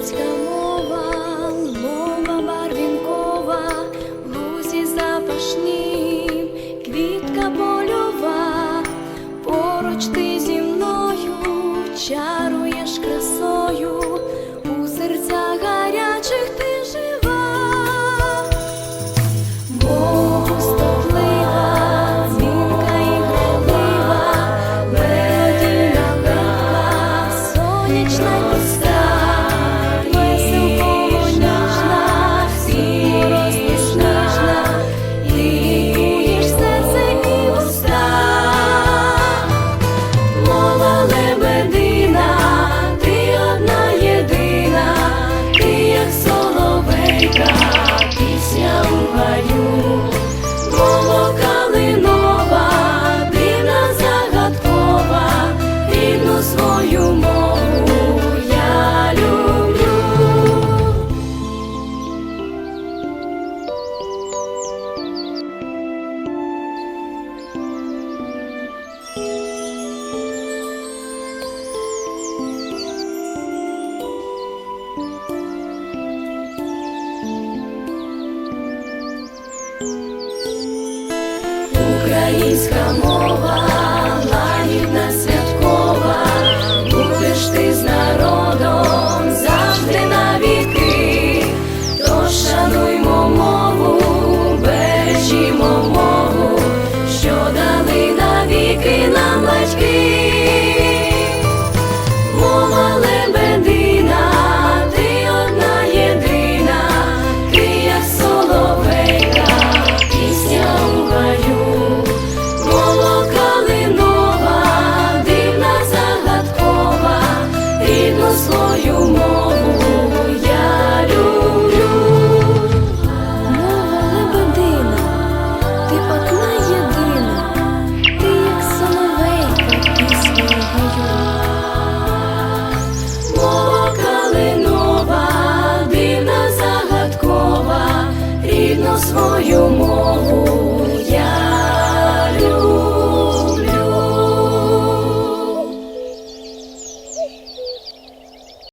Українська мова, мова барвінкова, лузі запашні, квітка польова, поруч ти зі мною чаруєш красою, у серця гарячих ти жива, Богу стоплива, дзвінка і грайлива, медійна сонячна пуста. Українська мова, свою мову я.